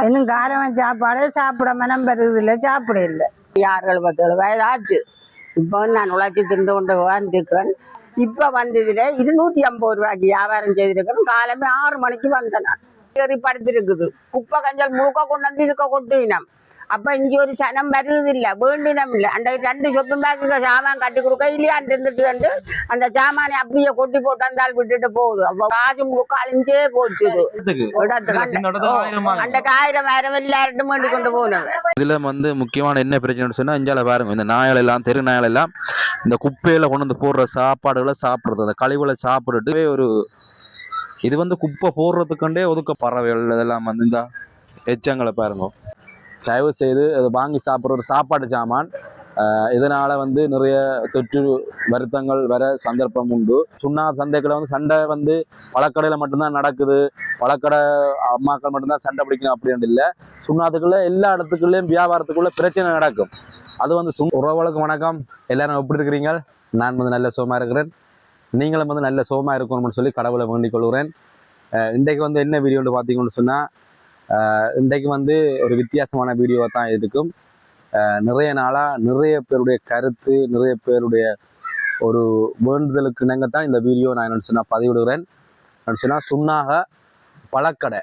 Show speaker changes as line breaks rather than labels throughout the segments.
இன்னும் காரமா சாப்பாடு சாப்பிட மனம் பெறுது இல்லை சாப்பிட இல்லை
ஆறு எழுபத்தேழு வயதாச்சு. இப்போ நான் உழைச்சி திண்டு கொண்டு வந்துருக்கிறேன். இப்போ வந்ததுல இருநூத்தி ஐம்பது ரூபாய்க்கு வியாபாரம் செய்திருக்கிறேன். காலமே ஆறு மணிக்கு வந்தேன் நான். ஏறி படுத்திருக்குது. குப்பை கஞ்சல் முழுக்க கொண்டு வந்து இதுக்க கொட்டுவினம் அப்ப இங்க ஒரு சனம் வருது இல்ல வேண்டினம் இல்ல அந்த ரெண்டு சொப்பும் பேக்குக்கு சாமான் கட்டி கொடுக்க இல்லையா இருந்துட்டு வந்து அந்த சாமானை அப்படியே கொட்டி போட்டு வந்தால் விட்டுட்டு போகுது அப்ப காசு முழுக்க அழிஞ்சே போச்சு. அன்றைக்கு ஆயிரம் ஆயிரம் எல்லார்ட்டும் வேண்டி கொண்டு போனவன்
இதுல வந்து முக்கியமான என்ன பிரச்சனைன்னு சொன்னா இஞ்சால பாருங்க இந்த நாய்கள் எல்லாம் தெரு நாய்கள் எல்லாம் இந்த குப்பையில கொண்டு வந்து போடுற சாப்பாடுகளை சாப்பிடுறது அந்த கழிவுகளை சாப்பிட்டுட்டு ஒரு இது வந்து குப்பை போடுறதுக்குண்டே ஒதுக்க பறவைகள் இதெல்லாம் வந்து இந்த எச்சங்களை பாருங்க தயவு செய்து அதை வாங்கி சாப்பிட்ற ஒரு சாப்பாடு சாமான் இதனால வந்து நிறைய தொற்று வருத்தங்கள் வர சந்தர்ப்பம் உண்டு. சுண்ணா சந்தைகளை வந்து சண்டை வந்து பழக்கடையில் மட்டும்தான் நடக்குது. பழக்கடை அம்மாக்கள் மட்டும்தான் சண்டை பிடிக்கணும் அப்படின்னு இல்லை. சுண்ணாத்துக்குள்ள எல்லா இடத்துக்குள்ளேயும் வியாபாரத்துக்குள்ள பிரச்சனை நடக்கும். அது வந்து சுண் உறவுகளுக்கு வணக்கம். எல்லாரும் எப்படி இருக்கிறீங்க? நான் வந்து நல்ல சுகமா இருக்கிறேன். நீங்களும் வந்து நல்ல சுகமா இருக்கணும்னு சொல்லி கடவுளை வேண்டிக் கொள்கிறேன். இன்றைக்கு வந்து என்ன வீடியோன்னு பார்த்தீங்கன்னு சொன்னால் இன்றைக்கு வந்து ஒரு வித்தியாசமான வீடியோவாக தான் இருக்கும் நிறைய நாளாக நிறைய பேருடைய கருத்து நிறைய பேருடைய ஒரு வேண்டுதலுக்கு இணங்க தான் இந்த வீடியோ நான் என்ன சொன்னால் பதிவிடுகிறேன். என்ன சொன்னால் சுண்ணாக பழக்கடை.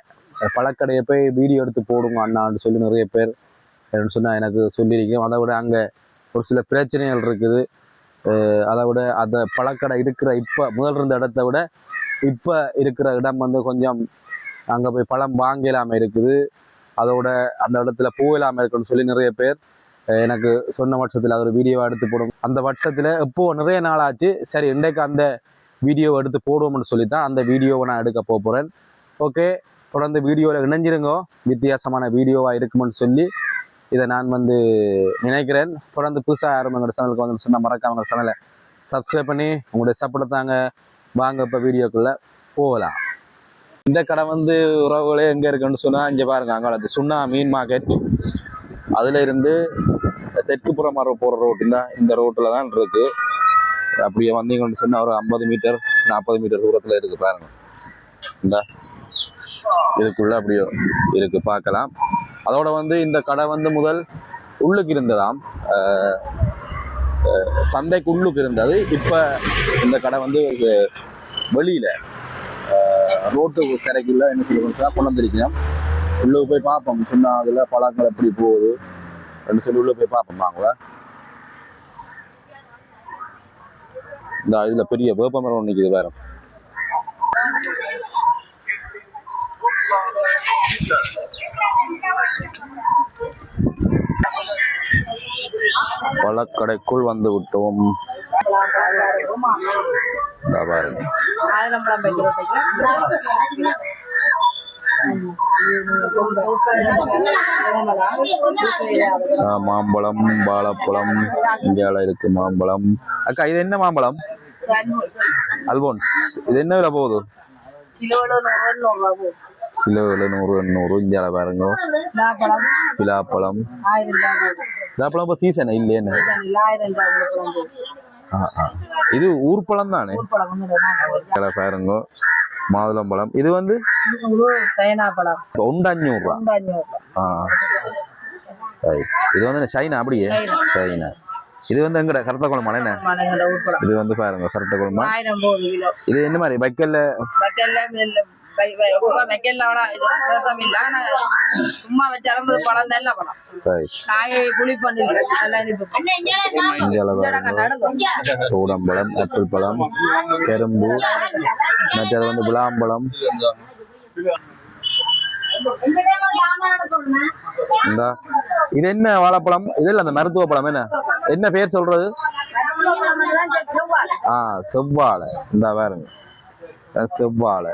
பழக்கடையை போய் வீடியோ எடுத்து போடுங்க அண்ணான்னு சொல்லி நிறைய பேர் என்ன சொன்னால் எனக்கு சொல்லியிருக்கோம் அதை விட அங்கே ஒரு சில பிரச்சனைகள் இருக்குது. அதை விட அந்த பழக்கடை இருக்கிற இப்போ முதல் இருந்த இடத்த விட இப்போ இருக்கிற இடம் வந்து கொஞ்சம் அங்கே போய் பழம் வாங்க இல்லாமல் இருக்குது. அதோட அந்த இடத்துல போகலாமல் இருக்குன்னு சொல்லி நிறைய பேர் எனக்கு சொன்ன பட்சத்தில் அது ஒரு வீடியோவை எடுத்து போடும். அந்த பட்சத்தில் இப்போது நிறைய நாள் ஆச்சு சரி இன்றைக்கு அந்த வீடியோவை எடுத்து போடுவோம்னு சொல்லி தான் அந்த வீடியோவை நான் எடுக்க போக போகிறேன் ஓகே தொடர்ந்து வீடியோவில் இணைஞ்சிருங்கோ. வித்தியாசமான வீடியோவாக இருக்குமென்னு சொல்லி இதை நான் வந்து நினைக்கிறேன். தொடர்ந்து புதுசாக யாரும் எங்களோட சேனலுக்கு வந்து சொன்னால் மறக்காம எங்களோட சேனலை சப்ஸ்கிரைப் பண்ணி உங்களுடைய சப்போர்ட் தாங்க. வாங்க இப்போ வீடியோக்குள்ளே போகலாம். இந்த கடை வந்து உறவுகளே எங்கே இருக்குன்னு சொன்னால் இங்கே பாருங்க அங்கே சுண்ணா மீன் மார்க்கெட் அதில் இருந்து தெற்கு புறம் மரம் போகிற ரோட்டு இந்த இந்த ரோட்டில் தான் இருக்கு. அப்படியே வந்தீங்கன்னு சொன்னால் ஒரு ஐம்பது மீட்டர் நாற்பது மீட்டர் தூரத்தில் இருக்கு பாருங்க. இந்த இதுக்குள்ள அப்படியே இருக்கு பார்க்கலாம். அதோட வந்து இந்த கடை வந்து முதல் உள்ளுக்கு இருந்ததாம். சந்தைக்கு உள்ளுக்கு இருந்தது. இப்போ இந்த கடை வந்து அஹ், வெளியில ரோட்டு கரைக்குள்ள என்ன சொல்லுவோம் கொண்டு வந்திருக்கோம் உள்ளுக்கு போய் பார்ப்போம். சொன்னா அதுல பழங்கள் எப்படி போகுது? அப்படின்னு சொல்லி உள்ள போய் பார்ப்போம். வாங்களா இந்த இதுல பெரிய வேப்ப மரம் ஒன்று வேற பழக்கடைக்குள் வந்து விட்டோம் ஆ, மாம்பழம் வாழைப்பழம் இந்தியாவில் இருக்கு மாம்பழம். அக்கா இது என்ன மாம்பழம்? அல்போன்ஸ். இது என்ன விலை போகுது? கிலோவில் நூறு எண்ணூறு இந்தியாவில் பாருங்க. விழாப்பழம். விழாப்பழம் இப்போ சீசன் இல்லையே இது ஊர்ப்பழம் தானே? இதில் பாருங்க. மாதுளம்பழம் இது வந்து?
சைனா பழம்.
ஒன்று அஞ்சூறுரூவா ஆ ரைட் இது வந்து சைனா அப்படியே? சைனா. இது வந்து எங்கட கருத்த குழம்பு என்ன? இது வந்து பாருங்க கருத்த குழம்பு
ஆயிரம் போகுது கிலோ.
இது என்ன மாதிரி வைக்கல்ல
இல்ல. சும்மா வச்சாலும் பழம் நல்ல பழம். காயை புளி
சூடம்பழம் ஆப்பிள் பழம் கரும்பு மற்றது வந்து விளாம்பழம் இந்த இது என்ன வாழைப்பழம்? இது இல்ல அந்த மருத்துவ பழம் என்ன? என்ன பேர் சொல்றது? ஆ செவ்வாழை. இந்த பாருங்க. செவ்வாழை.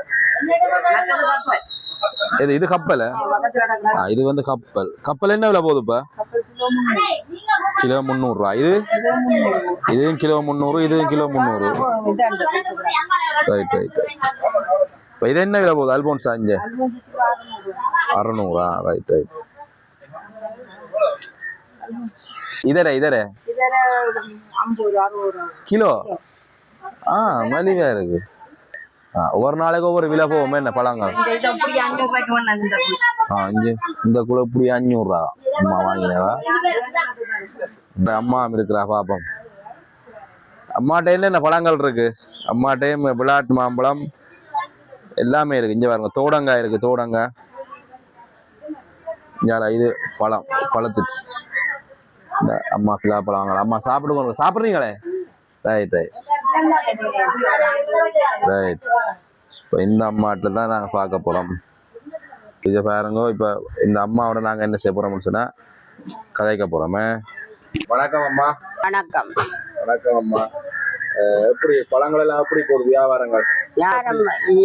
இது இது கப்பல்? இது வந்து கப்பல். கப்பல் என்ன விலை போகுது இப்ப? கிலோ முந்நூறுரூவா இது? இதுவும் கிலோ முந்நூறு இதுவும் கிலோ முந்நூறு ரைட் ரைட் இப்போ இது என்ன விலை போகுது? அல்போன்ஸா இங்கே? அறநூறா. ரைட் ரைட் இதர இதர? கிலோ? ஆ மலிவா இருக்கு. ஆ, ஒவ்வொரு நாளைக்கு ஒவ்வொரு விலை போவோமே என்ன பழங்கள்?
அஞ்சு இந்த
குழு இப்படி அஞ்சூறுரூவா. அம்மா வாங்கினவா இந்த அம்மா இருக்கிறா பாப்போம். அம்மாட்ட என்னென்ன பழங்கள் இருக்கு? அம்மாட்டையும் விளாட்டு மாம்பழம் எல்லாமே இருக்கு. இங்க பாருங்க தோடங்காய் இருக்கு தோடங்காய். இது பழம் பழத்துக்கு இந்த அம்மா பிள்ளா பழம் அம்மா சாப்பிடுங்க சாப்பிட்றீங்களே? ரைட் ரைட் ரைட் இப்போ இந்த அம்மாட்ட தான் நாங்கள் பார்க்க போகிறோம் இதை பாருங்க இப்போ இந்த அம்மாவோட நாங்கள் என்ன செய்ய போகிறோம்னு சொன்னால் கதைக்க போகிறோமே வணக்கம் அம்மா.
வணக்கம்.
வணக்கம் அம்மா. எப்படி பழங்கள் எல்லாம் எப்படி போகுது வியாபாரங்கள்?
யாரும்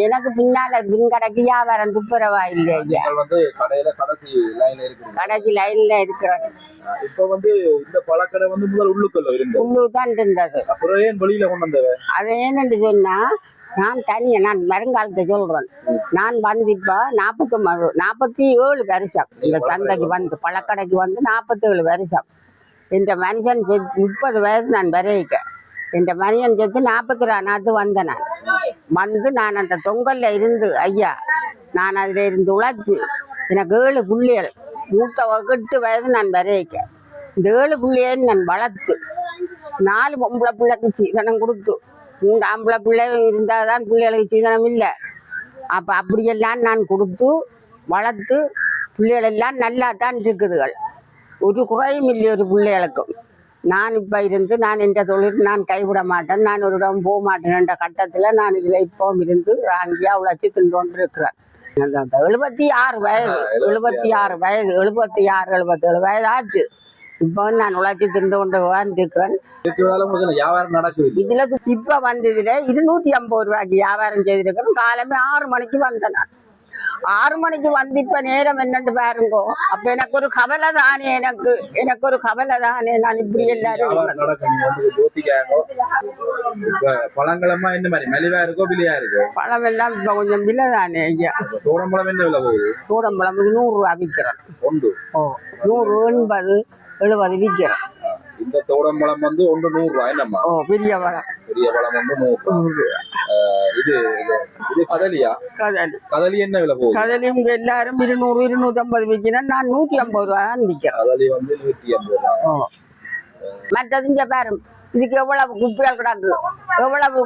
எனக்கு பின்னால பின் கடைக்கு வியாபாரம் துப்புரவா இல்லையா?
நீங்கள் வந்து கடையில கடைசி லைன்ல இருக்கிறீங்க
கடைசி லைன்ல இருக்கிறேன்
இப்போ வந்து இந்த பழக்கடை வந்து முதல் உள்ளுக்குள்ள இருந்தது.
உள்ளு தான் இருந்தது.
அப்புறம் ஏன் வெளியில கொண்டு வந்தவ?
அது என்னன்னு சொன்னா நான் தனியா நான் வருங்காலத்தை சொல்றேன். நான் வந்து இப்ப நாற்பத்தொன்பது நாற்பத்தி ஏழு வருஷம் இந்த சந்தைக்கு வந்து பழக்கடைக்கு வந்து நாற்பத்தி ஏழு வருஷம். இந்த மனுஷன் முப்பது வயசு நான் வரைக்க இந்த மணியன் செத்து நாற்பத்தி நாத்து வந்தேன் நான். வந்து நான் அந்த தொங்கல்ல இருந்து ஐயா நான் அதில் இருந்து உழைச்சி எனக்கு ஏழு புள்ளிகள். மூத்த எட்டு வயசு நான் வரைக்க. இந்த ஏழு பிள்ளையை நான் வளர்த்து நாலு பொம்பளை பிள்ளைக்கு சீதனம் கொடுத்து மூன்று ஆம்பளை பிள்ளை இருந்தால் தான் பிள்ளைகளுக்கு சீதனம் இல்லை. அப்போ அப்படியெல்லாம் நான் கொடுத்து வளர்த்து பிள்ளைகளெல்லாம் நல்லா தான் இருக்குதுகள். ஒரு குறையும் இல்லை ஒரு பிள்ளைகளுக்கும். நான் இப்போ இருந்து நான் இந்த தொழில் நான் கைவிட மாட்டேன். நான் ஒரு இடம் போக மாட்டேன்ற கட்டத்தில் நான் இதில் இப்போவும் இருந்து ராங்கியாக உழைச்சி தின்று இருக்கிறேன். எழுபத்தி ஆறு வயது எழுபத்தி ஆறு. வயது எழுபத்தி ஆறு எழுபத்தேழு வயது ஆச்சு இப்போ நான் உழைச்சி தின்று கொண்டு
உங்களுக்கு வியாபாரம் நடக்குது.
இதுல இப்ப வந்ததுல இருநூத்தி ஐம்பது ரூபாய்க்கு வியாபாரம் செய்திருக்கிறேன். காலமே ஆறு மணிக்கு வந்தேன் நான். ஆறு மணிக்கு வந்து இப்ப நேரம் என்னன்னு பாருங்கோ அப்ப எனக்கு ஒரு கவலை தானே எனக்கு எனக்கு ஒரு கவலை தானே நான் இப்படி எல்லாரும்
பழங்களமா என்ன மாதிரி மலிவா இருக்கோ விலையா இருக்கோ
பழம் எல்லாம் இப்ப கொஞ்சம் விலை தானே ஐயா
இப்ப தோடம்பழம் என்ன விலை போகுது
சூடம்பழம் நூறு ரூபா விற்கிறேன்
ஒன்று
ஓ நூறு எண்பது எழுபது விற்கிறேன்
இந்த தோடம்பழம் வந்து ஒன்று நூறு ரூபாய்
ஓ பெரிய பழம்
பெரிய பழம் வந்து நூறு
ரூபா.
இது இது கதலியா?
கதலி.
கதலி என்ன விலை போகுது?
கதலி இங்க எல்லாரும் இருநூறு இருநூத்தி ஐம்பது விற்கிறேன் நான் நூத்தி ஐம்பது ரூபா தான் விற்கிறேன்
கதலி வந்து நூற்றி ஐம்பது ரூபாய்
ஓ. மற்றது இங்க பாரு இதுக்கு எவ்வளவு குப்பைகள் கிடக்கு? எவ்வளவு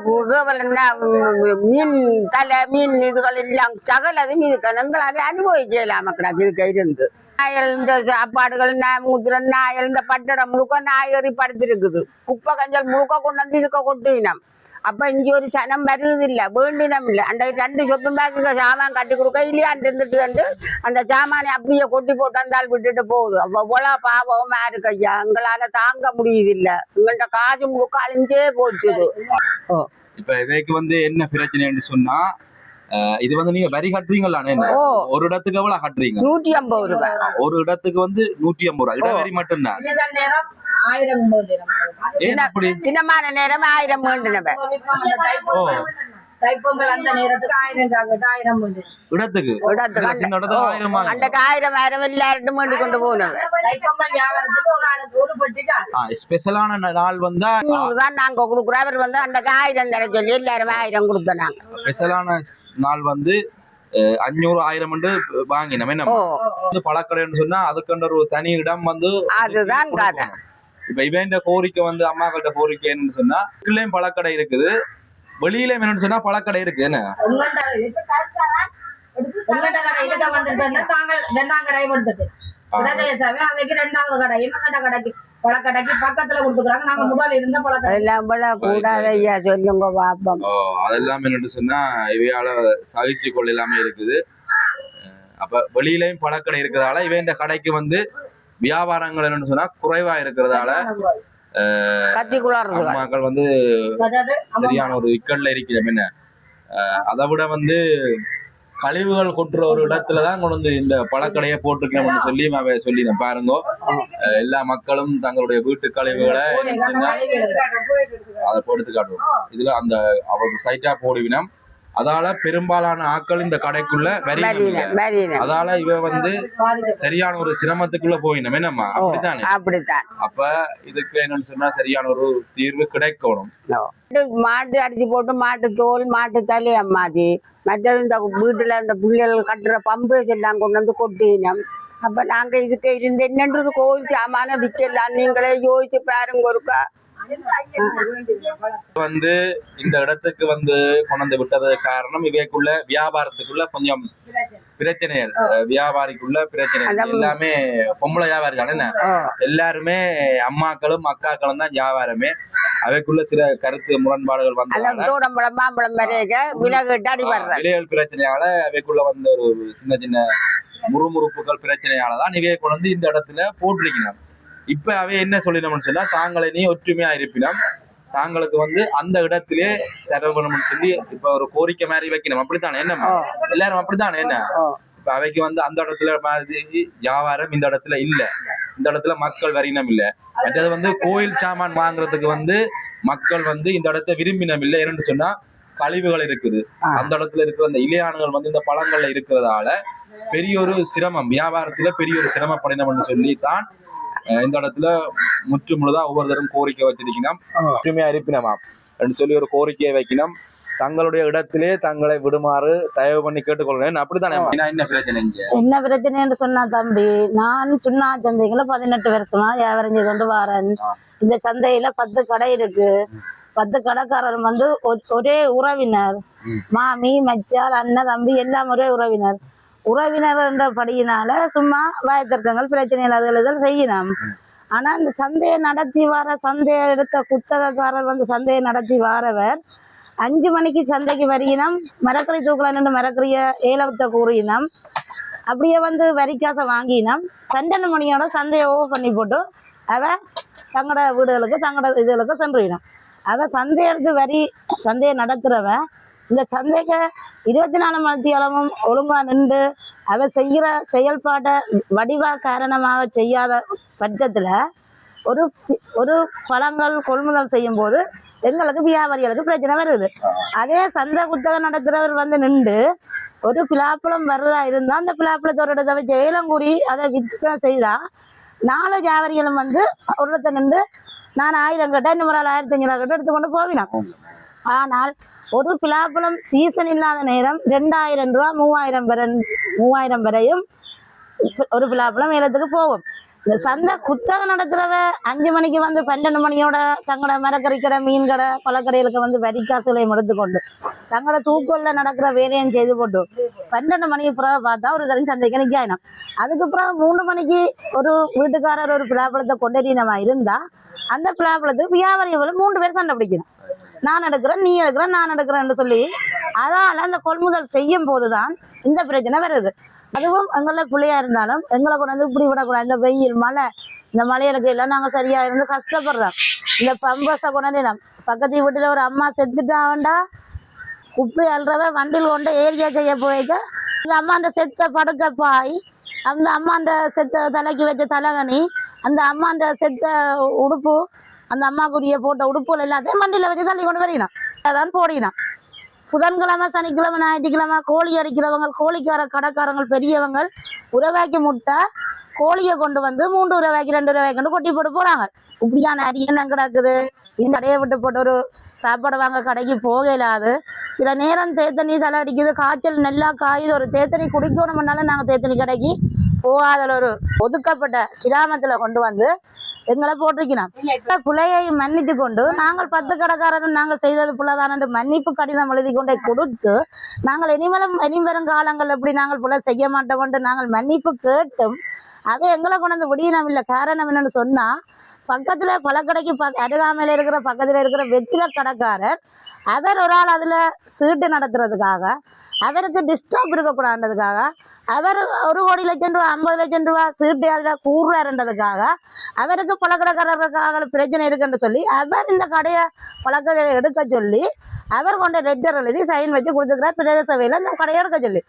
மீன் தலை மீன் இதுகள் எல்லாம் சகலதும் இதுக்கு எங்களால அனுபவிக்கலாம கிடக்கு. இதுக்கு இருந்து. நாயல் இந்த சாப்பாடுகள் நாயமுத்திரன் நாயல் இந்த பட்டடம் முழுக்க நாயறி படுத்திருக்குது குப்பை கஞ்சல் முழுக்க கொண்டு வந்து இதுக்க கொட்டினோம். அப்ப இங்க ஒரு சனம் வருது இல்ல வேண்டினம் இல்ல அந்த ரெண்டு சொத்து பேக்குக்கு சாமான் கட்டி கொடுக்க இல்லையா இருந்துட்டு வந்து அந்த சாமானை அப்படியே கொட்டி போட்டு வந்தால் விட்டுட்டு போகுது. அப்ப பாவமா இருக்கு ஐயா. எங்களால தாங்க முடியுது இல்ல எங்கள்ட்ட காசு முழுக்க அழிஞ்சே போச்சுது.
இப்ப இதுக்கு வந்து என்ன பிரச்சனைன்னு சொன்னா இது வந்து நீங்க வரி
ஓ.
ஒரு இடத்துக்கு எவ்வளவு கட்டுறீங்க?
நூத்தி ஐம்பது ரூபாய்.
ஒரு இடத்துக்கு வந்து நூற்றி ஐம்பது ரூபாய். இடவரி மட்டும்தான்.
ஆயிரம்
தினமான நேரம் ஆயிரம்
தைப்பொங்கல் அந்த நேரத்துக்கு ஆயிரம் ஆயிரம்.
இடத்துக்கு.
அன்றைக்கு ஆயிரம் ஆயிரம் எல்லார்ட்டும் கொண்டு போனவன்
தைப்பொங்கல் வியாபாரத்துக்கு ஒரு ஆளுக்கு ஒரு பெட்டிக்கு
ஆ, ஸ்பெஷலான நாள் வந்தா
தான் நாங்க கொடுக்குறோம். அவர் வந்து அன்றைக்கு ஆயிரம் தர சொல்லி எல்லாரும் ஆயிரம் கொடுத்தோம் நாங்க.
ஸ்பெஷலான நாள் வந்து அஞ்சூறு ஆயிரம் வாங்கினோம். என்ன? வந்து பழக்கடைன்னு சொன்னா அதுக்குன்ற ஒரு தனி இடம் வந்து
அதுதான் கதை.
இப்ப இவன் கோரிக்கை வந்து அம்மா கிட்ட கோரிக்கை என்னன்னு சொன்னா பழக்கடை இருக்குது. வெளியில என்னன்னு சொன்னா பழக்கடை இருக்கு என்ன?
ரெண்டாவது கடை கடைக்கு பழக்கடைக்கு பக்கத்துல கொடுத்துக்கிறாங்க. நாங்க முதல்ல இருந்த பழக்கடை.
எல்லாம் போல கூடாது ஐயா சொல்லுங்க பாப்போம்.
ஓ, அதெல்லாம் என்னன்னு சொன்னா இவையால சகிச்சு கொள்ள இல்லாம இருக்குது. அப்ப வெளியிலயும் பழக்கடை இருக்கிறதால இவன் இந்த கடைக்கு வந்து வியாபாரங்கள் என்னன்னு சொன்னா குறைவா இருக்கிறதால அம்மாக்கள் வந்து சரியான ஒரு இக்கல்ல இருக்கிறோம் என்ன? அதை விட வந்து கழிவுகள் கொட்டுற ஒரு இடத்துல தான் கொண்டு வந்து இந்த பழக்கடையை போட்டிருக்கணும்னு சொல்லி அவ சொல்லி நான் பாருங்க எல்லா மக்களும் தங்களுடைய வீட்டு கழிவுகளை அதை போட்டு காட்டுவோம். இதுல அந்த அவருக்கு சைட்டா போடுவினம். அதால பெரும்பாலான ஆட்கள் இந்த கடைக்குள்ள.
மரியன
அதால இவ வந்து. சரியான ஒரு சிரமத்துக்குள்ள போயினோம். என்னம்மா? அப்படித்தானே?
அப்படித்தான்.
அப்ப இதுக்கு என்னன்னு சொன்னா சரியான ஒரு தீர்வு கிடைக்கணும்.
மாட்டு- அடிச்சு போட்டு மாட்டு தோல் மாட்டு தலை அம்மாதி மற்றது இந்த வீட்டுல இந்த பிள்ளைகள் கட்டுற பம்பு எல்லாம் கொண்டு வந்து கொட்டினோம். அப்ப நாங்க இதுக்கு இருந்து என்னென்று ஒரு கோயில் சாமான விற்கலாம். நீங்களே யோசிச்சு பாருங்க ஒருக்கா.
வந்து இந்த இடத்துக்கு வந்து கொண்டு விட்டது காரணம் இவைக்குள்ள வியாபாரத்துக்குள்ள கொஞ்சம் பிரச்சனைகள் வியாபாரிக்குள்ள பிரச்சனை
அதான்.
எல்லாமே பொம்பளை வியாபாரி தானே எல்லாருமே அம்மாக்களும் அக்காக்களும் தான் வியாபாரமே. அவைக்குள்ள சில கருத்து முரண்பாடுகள்
வர்ற.
விலைகள் பிரச்சனையால அவைக்குள்ள வந்த ஒரு சின்ன சின்ன முறுமுறுப்புகள் பிரச்சனையால தான் இவையை கொண்டு இந்த இடத்துல போட்டிருக்கணும் இப்ப அவை என்ன சொல்லினோம்னு சொன்னா தாங்களை நீ ஒற்றுமையா இருப்பினம் தாங்களுக்கு வந்து அந்த இடத்திலே தரவேணும்னு சொல்லி இப்ப ஒரு கோரிக்கை மாதிரி வைக்கணும். அப்படித்தானே? என்னம்மா
ஓ.
எல்லாரும் அப்படித்தானே? என்ன. இப்ப அவைக்கு வந்து அந்த இடத்துல மாதிரி வியாபாரம் இந்த இடத்துல இல்ல. இந்த இடத்துல மக்கள் வரினம் இல்ல. மற்றது வந்து கோயில் சாமான் வாங்குறதுக்கு வந்து மக்கள் வந்து இந்த இடத்த விரும்பினம் இல்லை. என்னன்னு சொன்னா கழிவுகள் இருக்குது. அந்த இடத்துல இருக்கிற அந்த இலையானுகள் வந்து இந்த பழங்கள்ல இருக்கிறதால பெரிய ஒரு சிரமம். வியாபாரத்துல பெரிய ஒரு சிரமப்படினம்னு சொல்லி தான் இந்த இடத்துல முற்று முழுதா ஒவ்வொருத்தரும் கோரிக்கை வச்சிருக்கணும். ஒற்றுமையா இருப்பினமா. அப்படின்னு சொல்லி ஒரு கோரிக்கையை வைக்கணும். தங்களுடைய இடத்திலே தங்களை விடுமாறு தயவு பண்ணி கேட்டுக்கொள்றேன் அப்படித்தானே? என்ன பிரச்சனை
என்ன பிரச்சனைன்னு சொன்னா தம்பி நான் சுண்ணா சந்தைகள பதினெட்டு வருஷமா வியாபாரம் செய்து கொண்டு வரேன் இந்த சந்தையில பத்து கடை இருக்கு. பத்து கடைக்காரர் வந்து ஒரே உறவினர். மாமி மச்சார் அண்ணன் தம்பி எல்லாம் ஒரே உறவினர். உறவினர் என்ற படியினால சும்மா வாயத்தர்க்கங்கள் பிரச்சனைகள் அதுகள் இதெல்லாம் செய்யணும் ஆனா இந்த சந்தையை நடத்தி வர சந்தையை எடுத்த குத்தகக்காரர் வந்து சந்தையை நடத்தி வாரவர். அஞ்சு மணிக்கு சந்தைக்கு வருகினம் மரக்கறி தூக்கலாம் நின்று மரக்கறிய ஏலத்தை கூறினோம் அப்படியே வந்து வரிக்காசை வாங்கினோம் பன்னெண்டு மணியோட சந்தையை ஓவர் பண்ணி போட்டு அவ தங்களோட வீடுகளுக்கு தங்களோட இதுகளுக்கு சென்றுவிடும் அவ சந்தை எடுத்து வரி சந்தையை நடத்துறவ இந்த சந்தைக்கு இருபத்தி நாலு மணித்தியாலமும் ஒழுங்கா நின்று அவ செய்கிற செயல்பாட்டை வடிவா காரணமாக செய்யாத பட்சத்துல ஒரு ஒரு பழங்கள் கொள்முதல் செய்யும் போது எங்களுக்கு வியாபாரிகளுக்கு பிரச்சனை வருது. அதே சந்தை குத்தகம் நடத்துறவர் வந்து நின்று ஒரு பிலாப்பழம் வர்றதா இருந்தா அந்த பிளாப்பழத்தோட இடத்தை வச்சு கூறி அதை விற்பனை செய்தா நாலு வியாபாரிகளும் வந்து ஒரு இடத்த நின்று நான் ஆயிரம் கட்ட இன்னொரு ஆள் ஆயிரத்தி அஞ்சூறு கட்ட எடுத்துக்கொண்டு போவினோம் ஆனால் ஒரு பிலாப்பழம் சீசன் இல்லாத நேரம் ரெண்டாயிரம் ரூபா மூவாயிரம் வரை மூவாயிரம் வரையும் ஒரு பிலாப்பழம் ஏலத்துக்கு போகும். இந்த சந்தை குத்தகை நடத்துறவ அஞ்சு மணிக்கு வந்து பன்னெண்டு மணியோட தங்களோட மரக்கறி கடை மீன் கடை பழக்கடைகளுக்கு வந்து வரிக்காசுகளையும் எடுத்துக்கொண்டு தங்களோட தூக்கல்ல நடக்கிற வேலையும் செய்து போட்டு பன்னெண்டு மணிக்கு பிறகு பார்த்தா ஒரு தரம் சந்தைக்கு நிற்காயினம் அதுக்கு பிறகு மூணு மணிக்கு ஒரு வீட்டுக்காரர் ஒரு பிளாப்பழத்தை கொண்டறினமா இருந்தா அந்த பிளாப்பழத்துக்கு வியாபாரிகள் மூன்று பேர் சண்டை பிடிக்கணும். நான் எடுக்கிறேன் நீ எடுக்கிறேன் நான் எடுக்கிறேன்னு சொல்லி அதனால் அந்த கொள்முதல் செய்யும் போதுதான் இந்த பிரச்சனை வருது. அதுவும் எங்களை பிள்ளையா இருந்தாலும் எங்களை கொண்டு வந்து இப்படி விடக்கூடாது. இந்த வெயில் மழை இந்த மழையிலுக்கு எல்லாம் நாங்கள் சரியா இருந்து கஷ்டப்படுறோம். இந்த பம்பஸை கொண்டாந்து நம்ம பக்கத்து வீட்டில் ஒரு அம்மா செத்துட்டாவண்டா. குப்பி அல்றவ வண்டியில் கொண்டு ஏரியா செய்ய போய்க்க இந்த அம்மாண்ட செத்த படுக்க பாய் அந்த அம்மாண்ட செத்த தலைக்கு வச்ச தலகணி அந்த அம்மாண்ட செத்த உடுப்பு அந்த அம்மாக்குரிய போட்ட உடுப்புகள் எல்லாத்தையும் மண்டியில் வச்சு தள்ளி கொண்டு வரையினான். அதான் போடினான். புதன்கிழமை சனிக்கிழமை ஞாயிற்றுக்கிழமை கோழி அடிக்கிறவங்க கோழிக்கார கடைக்காரங்க பெரியவங்க உறவாக்கி முட்டை கோழியை கொண்டு வந்து மூன்று உறவாக்கி ரெண்டு உறவாக்கி கொண்டு கொட்டி போட்டு போறாங்க. இப்படியான அரியணம் கிடக்குது? இந்த கடையை விட்டு போட்டு ஒரு சாப்பாடு வாங்க கடைக்கு போக இல்லாது சில நேரம் தேத்தனி தலை அடிக்குது காய்ச்சல் நல்லா காயுது ஒரு தேத்தனி குடிக்கணும்னாலும் நாங்கள் தேத்தனி கடைக்கு போகாத ஒரு ஒதுக்கப்பட்ட கிராமத்தில் கொண்டு வந்து எங்களை போட்டிருக்கணும் பிள்ளையை மன்னித்து கொண்டு நாங்கள் பத்து கடைக்காரன் நாங்கள் செய்தது பிள்ளைதான் என்று மன்னிப்பு கடிதம் எழுதி கொண்டே கொடுத்து நாங்கள் இனிமேலும் இனிவரும் காலங்கள் எப்படி நாங்கள் பிள்ளை செய்ய மாட்டோம் என்று நாங்கள் மன்னிப்பு கேட்டும். அவ எங்களை கொண்டு விடியினம் இல்லை. காரணம் என்னன்னு சொன்னா பக்கத்துல பழக்கடைக்கு ப அருகாமையில இருக்கிற பக்கத்துல இருக்கிற வெத்தில கடைக்காரர் அவர் ஒரு ஆள் அதுல சீட்டு நடத்துறதுக்காக அவருக்கு டிஸ்டர்ப் இருக்கக்கூடாதுன்றதுக்காக அவர் ஒரு கோடி லட்சம் ரூபா ஐம்பது லட்சம் ரூபா சீட்டு அதில் கூடுறாருன்றதுக்காக அவருக்கு பழக்கடைக்காரர்களுக்காக பிரச்சனை இருக்குன்னு சொல்லி அவர் இந்த கடையை பழக்கடை எடுக்க சொல்லி அவர் கொண்ட லெட்டர் எழுதி சைன் வச்சு கொடுத்துக்கிறார் பிரதேச சபையில் இந்த கடையை எடுக்க சொல்லி.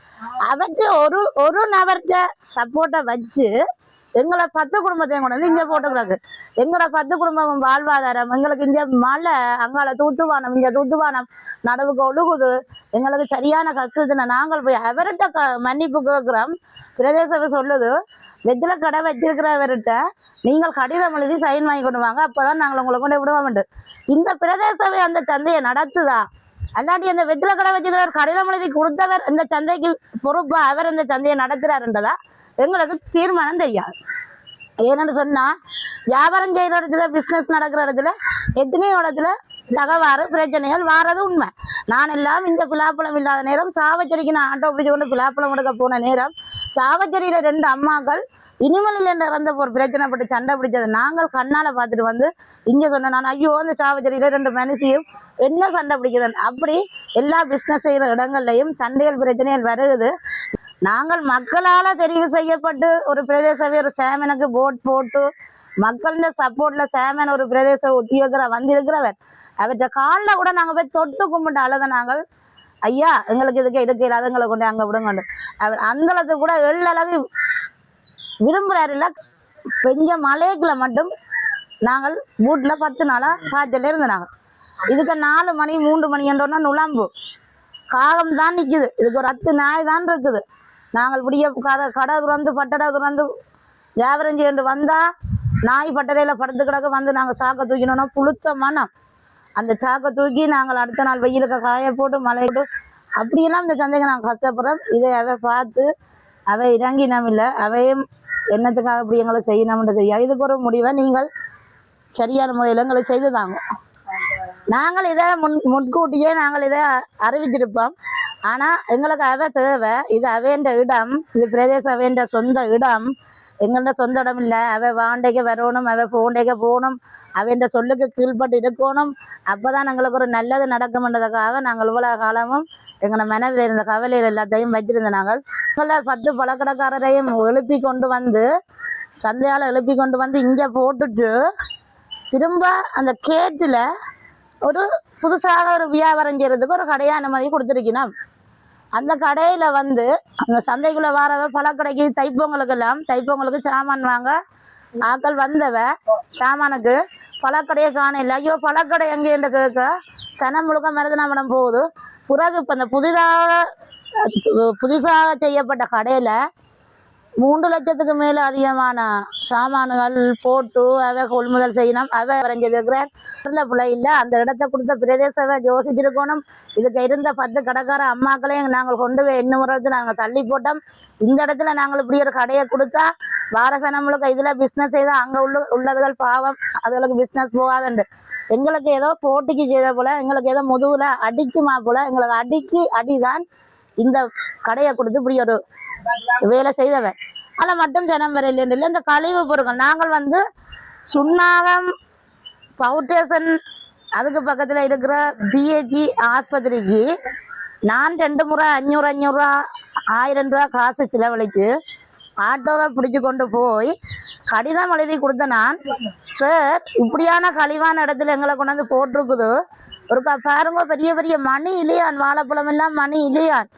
அவர்கிட்ட ஒரு ஒரு நபர்கிட்ட சப்போர்ட்டை வச்சு எங்களை பத்து குடும்பத்தையும் கொண்டு வந்து இங்க போட்டுக்கிறாங்க. எங்களோட பத்து குடும்பம் வாழ்வாதாரம். எங்களுக்கு இங்க மழை அங்கால தூத்துவானம் இங்க தூத்துவானம் நடுவுக்கு ஒழுகுது. எங்களுக்கு சரியான கஷ்டத்தின நாங்கள் போய் அவர்கிட்ட க- மன்னிப்பு கேட்கிறோம். பிரதேச சொல்லுது வெத்தில கடை வச்சிருக்கிறவர்கிட்ட நீங்கள் கடிதம் எழுதி சைன் வாங்கி கொண்டு வாங்க. அப்பதான் நாங்கள் உங்களை கொண்டு விடுவோம் இந்த பிரதேச சபை அந்த சந்தையை நடத்துதா? அல்லாட்டி அந்த வெத்தில கடை வச்சுக்கிறவர் கடிதம் எழுதி கொடுத்தவர் இந்த சந்தைக்கு பொறுப்பா அவர் இந்த சந்தையை நடத்துறாருன்றதா எங்களுக்கு தீர்மானம் தெரியாது. ஏன்னு சொன்னா வியாபாரம் செய்யற இடத்துல பிசினஸ் நடக்கிற இடத்துல எத்தனையோ இடத்துல தகவாறு பிரச்சனைகள் வாரது உண்மை. நான் எல்லாம் இந்த பிலாப்பழம் இல்லாத நேரம் சாவச்சேரிக்கு நான் ஆட்டோ பிடிச்சு கொண்டு பிலாப்பழம் எடுக்க போன நேரம் சாவச்சரியில ரெண்டு அம்மாக்கள் இனிமலில் என்ற இறந்த ஒரு பிரச்சனைப்பட்டு சண்டை பிடிச்சது நாங்கள் கண்ணால பார்த்துட்டு வந்து இங்க சொன்ன நான் ஐயோ அந்த சாவச்சரியில ரெண்டு மனுஷியும் என்ன சண்டை பிடிக்குதுன்னு? அப்படி எல்லா பிசினஸ் செய்யற இடங்கள்லயும் சண்டைகள் பிரச்சனைகள் வருகுது நாங்கள் மக்களால தெரிவு செய்யப்பட்டு ஒரு பிரதேச ஒரு சேமனுக்கு போட் போட்டு மக்களோட சப்போர்ட்ல சேமன் ஒரு பிரதேச உத்தியோகர வந்திருக்கிறவர். அவற்றை காலில் கூட நாங்கள் போய் தொட்டு கும்பிட்டு அழுத நாங்கள் ஐயா எங்களுக்கு இதுக்கு இருக்கையில் அதுங்களை கொண்டு அங்கே விடுங்க அவர் அந்த கூட எள்ளளவு விரும்புறாரு இல்ல பெஞ்ச மலைக்குள்ள மட்டும் நாங்கள் வீட்டில் பத்து நாளா காய்ச்சல் இருந்தாங்க நாங்கள் இதுக்கு நாலு மணி மூன்று மணி என்றோன்னா நுழம்பு. காகம் தான் நிக்குது. இதுக்கு ஒரு அத்து நாய் தான் இருக்குது. நாங்கள் விடிய கடை கடை துறந்து பட்டடை துறந்து வியாபாரம் செய்யண்டு வந்தால் நாய் பட்டடையில படுத்து கிடக்க வந்து நாங்கள் சாக்கை தூக்கினோன்னா புளுத்த மனம். அந்த சாக்கை தூக்கி நாங்கள் அடுத்த நாள் வெயிலுக்கு காய போட்டு மழை போட்டு அப்படியெல்லாம் இந்த சந்தைக்கு நாங்கள் கஷ்டப்படுறோம். இதை அவ பார்த்து அவை இறங்கினம் இல்லை அவையும் என்னத்துக்காக இப்படி எங்களை செய்யணும்ன்றது இதுக்கு ஒரு முடிவை நீங்கள் சரியான முறையில் எங்களை செய்து தாங்க. நாங்கள் இதை முன் முன்கூட்டியே நாங்கள் இதை அறிவிச்சிருப்போம் ஆனால் எங்களுக்கு அவ தேவை. இது அவேண்ட இடம். இது பிரதேச அவேண்ட சொந்த இடம். எங்கள்ட சொந்த இடம் இல்லை. அவ வாண்டைக்கு வரணும் அவ போண்டைக்கு போகணும். அவன் சொல்லுக்கு கீழ்பட்டு இருக்கணும். அப்பதான் எங்களுக்கு ஒரு நல்லது நடக்கும்ன்றதுக்காக நாங்கள் இவ்வளவு காலமும் எங்களை மனதில் இருந்த கவலைகள் எல்லாத்தையும் வச்சிருந்த நாங்கள் எங்களை பத்து பழக்கடைக்காரரையும் எழுப்பி கொண்டு வந்து சந்தையால் எழுப்பி கொண்டு வந்து இங்கே போட்டுட்டு திரும்ப அந்த கேட்டில் ஒரு புதுசாக ஒரு வியாபாரம் செய்யறதுக்கு ஒரு கடையை அனுமதி கொடுத்துருக்கணும். அந்த கடையில் வந்து அந்த சந்தைக்குள்ளே வரவ பழக்கடைக்கு தைப்பொங்கலுக்கெல்லாம் தைப்பொங்கலுக்கு சாமான் வாங்க ஆக்கள் வந்தவ சாமானுக்கு பழக்கடையை காணல ஐயோ பழக்கடை எங்கேன்னு கேட்க சனம் முழுக்க மருதனாமடம் போகுது. பிறகு இப்போ இந்த புதிதாக புதுசாக செய்யப்பட்ட கடையில் மூன்று லட்சத்துக்கு மேலே அதிகமான சாமான்கள் போட்டு அவை கொள்முதல் செய்யணும். அவை வரைஞ்சிருக்கிறார் பிள்ளை இல்லை. அந்த இடத்த கொடுத்த பிரதேசவை யோசிச்சிருக்கணும். இதுக்கு இருந்த பத்து கடைக்கார அம்மாக்களையும் நாங்கள் கொண்டு போய் என்ன முறைத்து நாங்கள் தள்ளி போட்டோம். இந்த இடத்துல நாங்கள் இப்படி ஒரு கடையை கொடுத்தா வாரசனமுழுக்க இதில் பிஸ்னஸ் செய்தால் அங்கே உள்ள உள்ளதுகள் பாவம். அதுகளுக்கு பிஸ்னஸ் போகாதுண்டு. எங்களுக்கு ஏதோ போட்டிக்கு செய்த போல எங்களுக்கு ஏதோ முதுகுல அடிக்குமா போல எங்களுக்கு அடிக்கு அடிதான் இந்த கடையை கொடுத்து இப்படி ஒரு வேலை செய்தவர் அதில் மட்டும் ஜனம் வரையில் இல்லை இந்த கழிவு பொருட்கள். நாங்கள் வந்து சுண்ணாகம் ஃபவுண்டேஷன் அதுக்கு பக்கத்தில் இருக்கிற பிஹெச்சி ஆஸ்பத்திரிக்கு நான் ரெண்டு முறை அஞ்சூறு அஞ்சூறுரூவா ஆயிரம் ரூபா காசு செலவழித்து ஆட்டோவை பிடிச்சு கொண்டு போய் கடிதம் எழுதி கொடுத்த நான் சார் இப்படியான கழிவான இடத்துல எங்களை கொண்டாந்து போட்டிருக்குது. ஒரு பாருங்க பெரிய பெரிய மணி இல்லையான் வாழைப்பழம் எல்லாம் மணி இல்லையான்.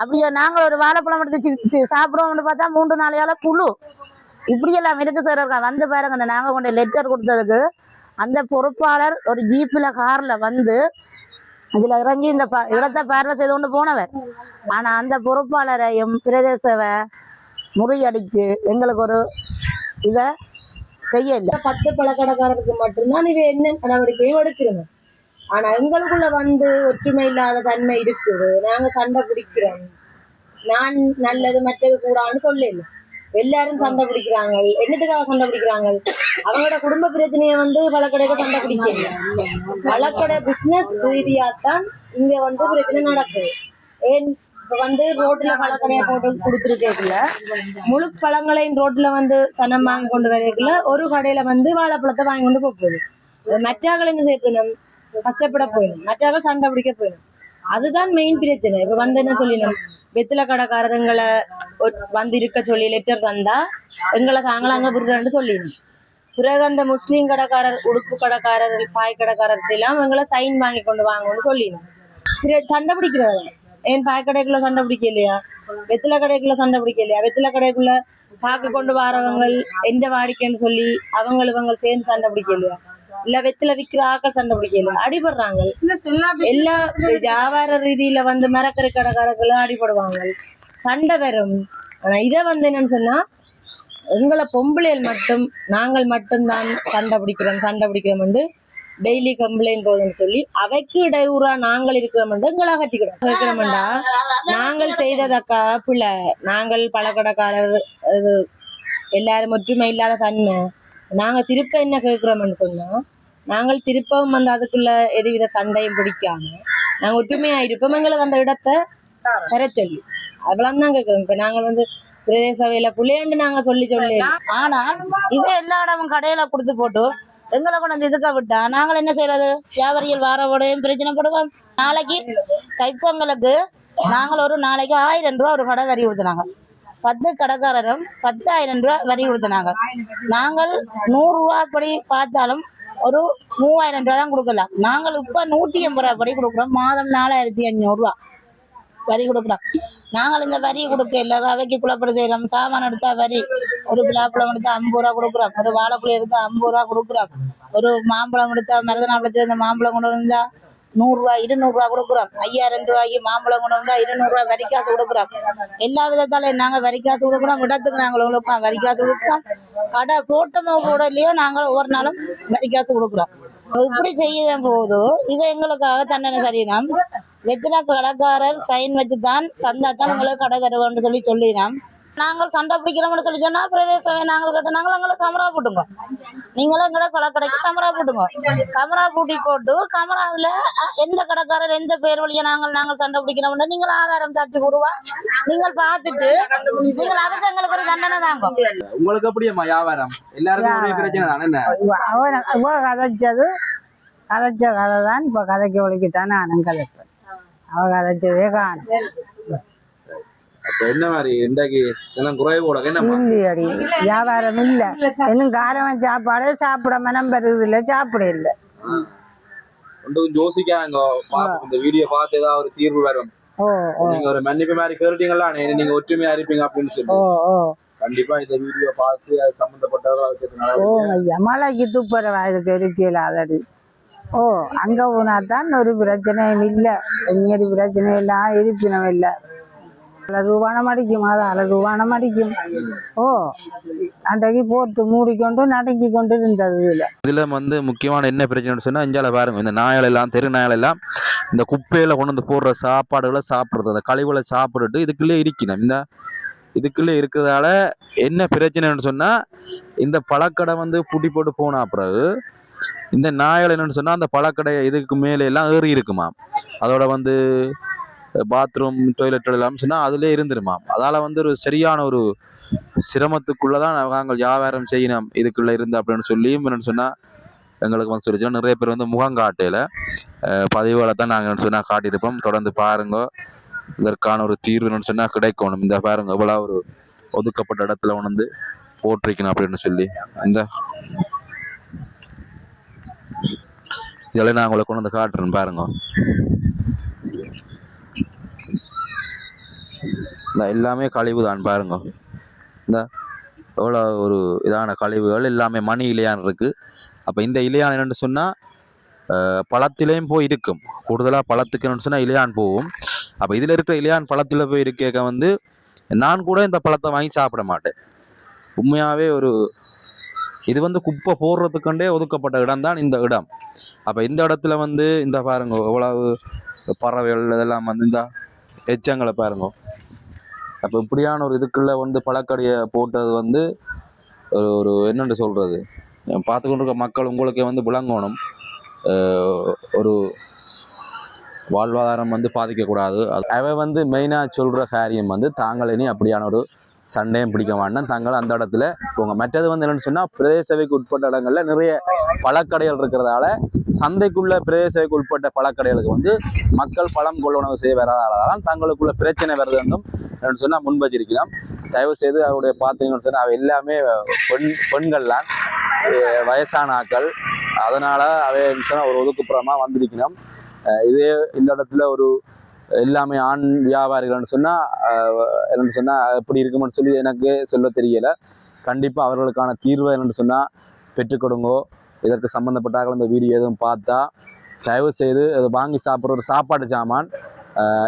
அப்படியே நாங்கள் ஒரு வாழைப்பழம் எடுத்து சாப்பிடுவோம்னு பார்த்தா மூன்று நாளையால புழு. இப்படியெல்லாம் இருக்கு சார் இருக்கா வந்து பாருங்க இந்த நாங்கள் கொண்டு லெட்டர் கொடுத்ததுக்கு அந்த பொறுப்பாளர் ஒரு ஜீப்பில் காரில் வந்து இதில் இறங்கி இந்த ப இடத்தை பார்வை செய்து கொண்டு போனவர். ஆனால் அந்த பொறுப்பாளரை எம் பிரதேசவை முறியடிச்சு எங்களுக்கு ஒரு இதை செய்யல.
பத்து பழக்கடைக்காரருக்கு மட்டும்தான் இது என்ன நடவடிக்கையும் எடுக்கிறது. ஆனா எங்களுக்குள்ள வந்து ஒற்றுமை இல்லாத தன்மை இருக்குது. நாங்க சண்டை பிடிக்கிறோம். நான் நல்லது மற்றது கூடான்னு சொல்லல எல்லாரும் சண்டை பிடிக்கிறாங்க என்னத்துக்காக சண்டை பிடிக்கிறாங்க அவங்களோட குடும்ப பிரச்சனையை வந்து பழக்கடைக்கு சண்டை பிடிக்கல. பழக்கடை பிசினஸ் ரீதியா தான் இங்க வந்து பிரச்சனை நடக்குது. ஏன் இப்ப வந்து ரோட்ல பழக்கடையை போட்டு கொடுத்துருக்கேக்குள்ள முழு பழங்களையும் ரோட்ல வந்து சனம் வாங்கி கொண்டு வரக்குள்ள ஒரு கடையில வந்து வாழைப்பழத்தை வாங்கி கொண்டு போகுது. மற்றாக்கள் என்ன செய்யணும் கஷ்டப்பட போயிடும். மற்றாக்கள் சண்டை பிடிக்க போயிடும். அதுதான் மெயின் பிரச்சனை. இப்ப வந்து என்ன சொல்லிடணும்? வெத்தில கடைக்காரங்களை வந்து இருக்க சொல்லி லெட்டர் தந்தா எங்களை தாங்கள அங்க விடுறேன்னு சொல்லிடணும். பிறகு அந்த முஸ்லீம் கடைக்காரர் உடுப்பு கடைக்காரர் பாய் கடைக்காரர் எல்லாம் எங்களை சைன் வாங்கி கொண்டு வாங்கணும்னு சொல்லிடணும். சண்டை பிடிக்கிறவங்க. ஏன் பாய் கடைக்குள்ள சண்டை பிடிக்கலையா? வெத்தில கடைக்குள்ள சண்டை பிடிக்கலையா? வெத்தில கடைக்குள்ள பாக்கு கொண்டு வரவங்க எந்த வாடிக்கைன்னு சொல்லி அவங்க இவங்க சேர்ந்து சண்டை பிடிக்கலையா? இல்ல வெத்தில விக்கிற ஆக்கள் சண்டை பிடிக்கலையா அடிபடுறாங்க. எல்லா வியாபார ரீதியில வந்து மரக்கறி கடைக்காரர்களும் அடிபடுவாங்க. சண்டை வரும் ஆனா இதை வந்து என்னன்னு சொன்னா எங்களை பொம்பளைகள் மட்டும் நாங்கள் மட்டும்தான் சண்டை பிடிக்கிறோம் சண்டை பிடிக்கிறோம் வந்து டெய்லி கம்ப்ளைண்ட் போகுதுன்னு சொல்லி அவைக்கு இடையூறா நாங்கள் இருக்கிறோம் எங்களை கட்டிக்கிறோம் இருக்கிறோம்டா நாங்கள் செய்ததக்கா பிள்ளை? நாங்கள் பழக்கடைக்காரர் இது எல்லாரும் ஒற்றுமை இல்லாத தன்மை. நாங்க திருப்ப என்ன கேட்கிறோம்னு சொன்னா நாங்கள் திருப்பவும் வந்து அதுக்குள்ள எதுவித சண்டையும் பிடிக்காம நாங்க ஒற்றுமையா இருப்போம் எங்களுக்கு அந்த இடத்தை தர சொல்லி. அவ்வளவு தான் கேட்கிறோம் இப்ப நாங்கள் வந்து பிரதேச சபையில புள்ளையாண்டு நாங்க சொல்லி சொல்லி
ஆனால் இது எல்லா இடமும் கடையில கொடுத்து போட்டு எங்களை கொண்டு வந்து இதுக்க விட்டா நாங்கள் என்ன செய்யறது? வியாபாரிகள் வாரவோடையும் பிரச்சனை போடுவோம். நாளைக்கு தைப்பொங்கலுக்கு நாங்கள் ஒரு நாளைக்கு ஆயிரம் ரூபா ஒரு கடை வரி கொடுத்துனாங்க. பத்து கடைக்காரரும் பத்தாயிரம் ரூபா வரி கொடுத்துனாங்க. நாங்கள் நூறு ரூபா படி பார்த்தாலும் ஒரு மூவாயிரம் ரூபா தான் கொடுக்கலாம். நாங்கள் இப்போ நூற்றி எண்பது ரூபா படி கொடுக்குறோம். மாதம் நாலாயிரத்தி அஞ்சூறுரூவா வரி கொடுக்குறோம். நாங்கள் இந்த வரி கொடுக்கல அவைக்கு குழப்படி செய்கிறோம் சாமான் எடுத்தா வரி. ஒரு பிளாப்பழம் எடுத்தா ஐம்பது ரூபா கொடுக்குறோம். ஒரு வாழைப்பழம் எடுத்தா ஐம்பது ரூபா கொடுக்குறோம். ஒரு மாம்பழம் எடுத்தா மருதநாப்பழத்தில் இந்த மாம்பழம் கொண்டு வந்தா நூறுரூவா இருநூறுவா கொடுக்குறோம். ஐயாயிரம் ரூபாய்க்கு மாம்பழம் கொண்டு வந்தால் இருநூறுவா வரி காசு கொடுக்குறோம். எல்லா விதத்தாலையும் நாங்கள் வரி காசு கொடுக்குறோம். இடத்துக்கு நாங்கள் கொடுப்போம் வரி காசு கொடுக்குறோம் கடை போட்டமோ போடலையோ நாங்கள் ஒவ்வொரு நாளும் வரி காசு கொடுக்குறோம். இப்படி செய்ய போது இவ எங்களுக்காக தண்டனை சரியினம். வெத்தின கடைக்காரர் சைன் வச்சு தான் தந்தா தான் உங்களுக்கு கடை தருவோம்னு சொல்லி சொல்லினோம் நாங்கள் சண்டை பிடிக்கிறோம்னு சொல்லி சொன்னா பிரதேசமே நாங்கள் கிட்ட நாங்கள் எங்களுக்கு கமரா போட்டுங்க. நீங்களும் எங்கட பழக்கடைக்கு கமரா போட்டுங்க. கமரா பூட்டி போட்டு கமராவில் எந்த கடைக்காரர் எந்த பேர் வழியா நாங்கள் நாங்கள் சண்டை பிடிக்கிறோம்னு நீங்கள் ஆதாரம் சாட்சி கூறுவா நீங்கள் பார்த்துட்டு நீங்கள் அதுக்கு எங்களுக்கு ஒரு தண்டனை தாங்க.
உங்களுக்கு எப்படியம்மா வியாபாரம்? எல்லாருக்கும் ஒரே பிரச்சனை தானே
அவன் அவ கதைச்சது கதைச்ச கதை தான் இப்போ கதைக்கு ஒழிக்கிட்டான் நானும் கதைப்பேன் அவ கதைச்சதே காணும்.
அப்ப என்ன மாதிரி இன்றைக்கு எல்லாம் குறைவோட என்னம்மா?
இல்லையடி வியாபாரம் இல்ல. இன்னும் காரவன் சாப்பாடு சாப்பிட மனம் பெறுது இல்ல. சாப்பிட இல்ல
ஒன்றும் யோசிக்காங்க இந்த வீடியோ பார்த்து ஏதாவது ஒரு தீர்வு வரும். நீங்க ஒரு மன்னிப்பு மாதிரி கேட்டீங்களா நீங்க ஒற்றுமையா இருப்பீங்க அப்படின்னு சொல்லி. கண்டிப்பா இந்த வீடியோ பார்த்து அது சம்பந்தப்பட்டவர்கள் அதுக்கு
ஓ
நடவடிக்கை
ஐயா மலைக்கு துப்புற வயதுக்கு இருக்கல அதடி? ஓ அங்க போனாதான் ஒரு பிரச்சனையும் இல்ல. பிரச்சனை எல்லாம் இல்ல அல ரூபானம் அடிக்கும் அது ரூபானம் அடிக்கும். ஓ அன்றைக்கு போட்டு மூடிக்கொண்டு நடக்கி கொண்டு இருந்தது இதில்.
இதுல வந்து முக்கியமான என்ன பிரச்சனைன்னு சொன்னா இஞ்சால பாருங்க இந்த நாயால் எல்லாம் தெரு நாயால் எல்லாம் இந்த குப்பையில கொண்டு வந்து போடுற சாப்பாடுகளை சாப்பிடுறது அந்த கழிவுகளை சாப்பிட்டுட்டு இதுக்குள்ளே இருக்கணும். இந்த இதுக்குள்ளே இருக்கிறதால என்ன பிரச்சனைன்னு சொன்னால் இந்த பழக்கடை வந்து பூட்டி போட்டு போனா பிறகு இந்த நாய்கள் என்னன்னு சொன்னால் அந்த பழக்கடை இதுக்கு மேலே எல்லாம் ஏறி இருக்குமா அதோட வந்து பாத்ரூம் டொய்லெட் எல்லாம் சொன்னால் அதிலே இருந்துருமாம் அதால் வந்து ஒரு சரியான ஒரு சிரமத்துக்குள்ளதான் நாங்கள் வியாபாரம் செய்யணும் இதுக்குள்ளே இருந்து அப்படின்னு சொல்லியும் என்னென்னு சொன்னால் எங்களுக்கு வந்து சொல்லிச்சுன்னா நிறைய பேர் வந்து முகம் காட்டையில பதிவுகளை தான் நாங்கள் சொன்னால் காட்டியிருப்போம். தொடர்ந்து பாருங்க. இதற்கான ஒரு தீர்வு சொன்னால் கிடைக்கணும். இந்த பாருங்க இவ்வளோ ஒரு ஒதுக்கப்பட்ட இடத்துல உணர்ந்து போட்டிருக்கணும் அப்படின்னு சொல்லி. இந்த இதெல்லாம் நான் உங்களை கொண்டு வந்து காட்டுறேன் பாருங்க. இந்த எல்லாமே கழிவு தான் பாருங்க. இந்த எவ்வளோ ஒரு இதான கழிவுகள் எல்லாமே மணி இலையான் இருக்கு. அப்போ இந்த இலையான் என்னென்னு சொன்னால் பழத்திலையும் போய் இருக்கும். கூடுதலாக பழத்துக்கு என்னென்னு சொன்னால் இலையான் போகும். அப்போ இதில் இருக்கிற இலையான் பழத்தில் போய் இருக்க வந்து நான் கூட இந்த பழத்தை வாங்கி சாப்பிட மாட்டேன். உண்மையாகவே ஒரு இது வந்து குப்பை போடுறதுக்குண்டே ஒதுக்கப்பட்ட இடம் தான் இந்த இடம். அப்போ இந்த இடத்துல வந்து இந்த பாருங்க எவ்வளவு பறவைகள் இதெல்லாம் வந்து இந்த எச்சங்களை பாருங்க அப்போ இப்படியான ஒரு இதுக்குள்ள வந்து பழக்கடையை போட்டது வந்து ஒரு ஒரு என்னென்று சொல்றது? பார்த்து கொண்டிருக்க மக்கள் உங்களுக்கே வந்து விளங்கணும். ஒரு வாழ்வாதாரம் வந்து பாதிக்கக்கூடாது. அவ வந்து மெயினாக சொல்கிற காரியம் வந்து தாங்கள் இனி அப்படியான ஒரு சண்டையும் பிடிக்க வேண்டாம் தாங்கள் அந்த இடத்துல போங்க. மற்றது வந்து என்னன்னு சொன்னால் பிரதேச சபைக்கு உட்பட்ட இடங்கள்ல நிறைய பழக்கடைகள் இருக்கிறதால சந்தைக்குள்ள பிரதேச சபைக்கு உட்பட்ட பழக்கடைகளுக்கு வந்து மக்கள் பழம் கொள்வனவு செய்ய வராதால தங்களுக்குள்ள பிரச்சனை வருது என்றும் என்னென்னு சொன்னால் முன்வச்சிருக்கலாம் தயவு செய்து அவருடைய பார்த்தீங்கன்னு சொன்னால் அவ எல்லாமே பெண் பெண்கள் தான் வயசான ஆட்கள். அதனால அவை சொன்னால் ஒரு ஒதுக்குப்புறமா வந்திருக்கணும் இதே இந்த இடத்துல ஒரு எல்லாமே ஆண் வியாபாரிகள்னு சொன்னால் என்னென்னு சொன்னால் எப்படி இருக்குமென்னு சொல்லி எனக்கு சொல்ல தெரியலை. கண்டிப்பாக அவர்களுக்கான தீர்வு என்னென்னு சொன்னால் பெற்றுக் கொடுங்கோ. இதற்கு சம்மந்தப்பட்டார்கள் இந்த வீடியோ எதுவும் பார்த்தா தயவு செய்து அதை வாங்கி சாப்பிட்ற ஒரு சாப்பாடு சாமான்.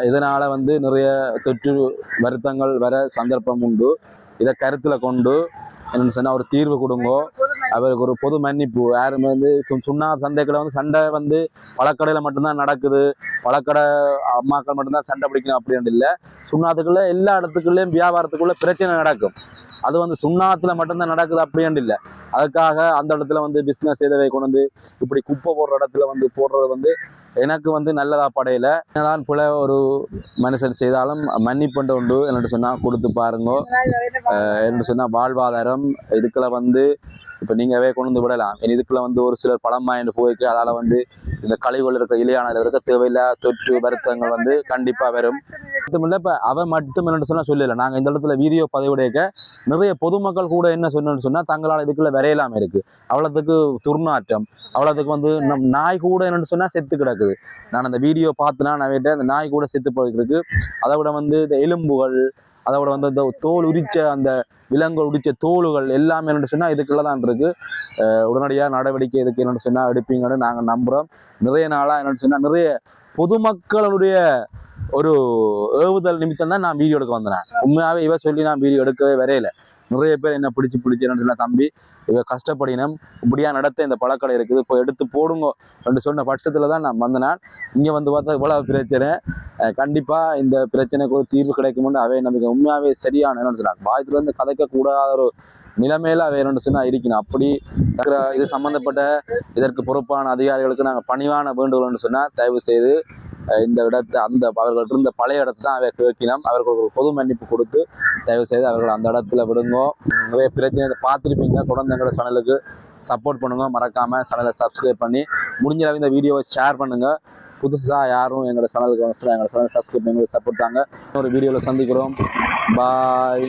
இதனால் வந்து நிறைய தொற்று வருத்தங்கள் வர சந்தர்ப்பம் உண்டு. இதை கருத்தில் கொண்டு என்னன்னு சொன்னால் ஒரு தீர்வு கொடுங்கோ. அவருக்கு ஒரு பொது மன்னிப்பு. யாருமே வந்து சுண்ணா சந்தைகளை வந்து சண்டை வந்து பழக்கடையில் மட்டும்தான் நடக்குது. பழக்கடை அம்மாக்கள் மட்டும்தான் சண்டை பிடிக்கணும் அப்படின்னு இல்லை. சுண்ணாத்துக்குள்ளே எல்லா இடத்துக்குள்ளேயும் வியாபாரத்துக்குள்ளே பிரச்சனை நடக்கும். அது வந்து சுண்ணாத்தில் மட்டும்தான் நடக்குது அப்படின்னு இல்லை. அதுக்காக அந்த இடத்துல வந்து பிஸ்னஸ் செய்தவை கொண்டு வந்து இப்படி குப்பை போடுற இடத்துல வந்து போடுறது வந்து எனக்கு வந்து நல்லதா படையில. என்னதான் போல ஒரு மனுஷன் செய்தாலும் மன்னிப்புண்டு உண்டு என்னட்டு சொன்னா கொடுத்து பாருங்க. என்னட்டு சொன்னா வாழ்வாதாரம். இதுக்குள்ள வந்து இப்போ நீங்கவே கொண்டு வந்து விடலாம் இதுக்குள்ள வந்து ஒரு சிலர் பழம் வாங்கிட்டு போயிருக்கு அதால வந்து இந்த கழிவுகள் இருக்க இலையானது இருக்க தேவையில்லாத தொற்று வருத்தங்கள் வந்து கண்டிப்பா வரும். மட்டுமில்ல இப்போ அவன் மட்டும் என்னன்னு சொன்னா சொல்லல. நாங்க இந்த இடத்துல வீடியோ பதிவுடையக்க நிறைய பொதுமக்கள் கூட என்ன சொன்னு சொன்னா தங்களால் இதுக்குள்ள விரையலாம் இருக்கு. அவ்வளோத்துக்கு துர்நாற்றம். அவ்வளோத்துக்கு வந்து நம் நாய் கூட என்னன்னு சொன்னா செத்து கிடக்குது. நான் அந்த வீடியோ பார்த்துனா நான் வீட்டை அந்த நாய் கூட செத்து போயிருக்கு அதை விட வந்து இந்த எலும்புகள் அதோட வந்து இந்த தோல் உரிச்ச அந்த விலங்குகள் உரிச்ச தோல்கள் எல்லாமே என்னென்னு சொன்னால் இதுக்குள்ள தான் இருக்கு. உடனடியாக உடனடியா நடவடிக்கை இதுக்கு என்னென்னு சொன்னா எடுப்பீங்கன்னு நாங்க நம்புறோம். நிறைய நாளா என்னென்னு சொன்னா நிறைய பொதுமக்களுடைய ஒரு ஏவுதல் நிமித்தம் தான் நான் வீடியோ எடுக்க வந்தேன். உண்மையாவே இவ சொல்லி நான் வீடியோ எடுக்கவே வரையில. நிறைய பேர் என்ன பிடிச்சி பிடிச்சி என்ன தம்பி இவ கஷ்டப்படினம் இப்படியா நடத்த இந்த பழக்கடை இருக்குது. இப்போ எடுத்து போடுங்க. அப்படின்னு சொன்ன பட்சத்தில் தான் நான் வந்தேன். இங்கே வந்து பார்த்தா இவ்வளோ பிரச்சனை. கண்டிப்பாக இந்த பிரச்சனைக்கு ஒரு தீர்வு கிடைக்கும்னு அவை நம்பிக்கை உண்மையாகவே சரியான என்னன்னு சொன்னாங்க வாயத்துல வந்து கதைக்க கூடாத ஒரு நிலைமையில அவை என்னன்னு சொன்னா இருக்கணும். அப்படி இது சம்பந்தப்பட்ட இதற்கு பொறுப்பான அதிகாரிகளுக்கு நாங்கள் பணிவான வேண்டுகோள்னு சொன்னால் தயவு செய்து இந்த இடத்தை அந்த அவர்கள் இருந்த பழைய இடத்தை தான் அவை கேட்கினோம் அவர்களுக்கு ஒரு பொது மன்னிப்பு கொடுத்து தயவு செய்து அவர்கள் அந்த இடத்துல விடுங்கோ. நிறைய பிரச்சனை பார்த்துருப்பீங்க. தொடர்ந்து எங்களோட சேனலுக்கு சப்போர்ட் பண்ணுங்க. மறக்காமல் சேனலை சப்ஸ்கிரைப் பண்ணி முடிஞ்ச அளவு இந்த வீடியோவை ஷேர் பண்ணுங்கள் புதுசாக யாரும் எங்களோட சேனலுக்கு எங்களோட சேனல் சப்ஸ்கிரைப் பண்ணி சப்போர்ட் தாங்க. ஒரு வீடியோவில் சந்திக்கிறோம். பாய்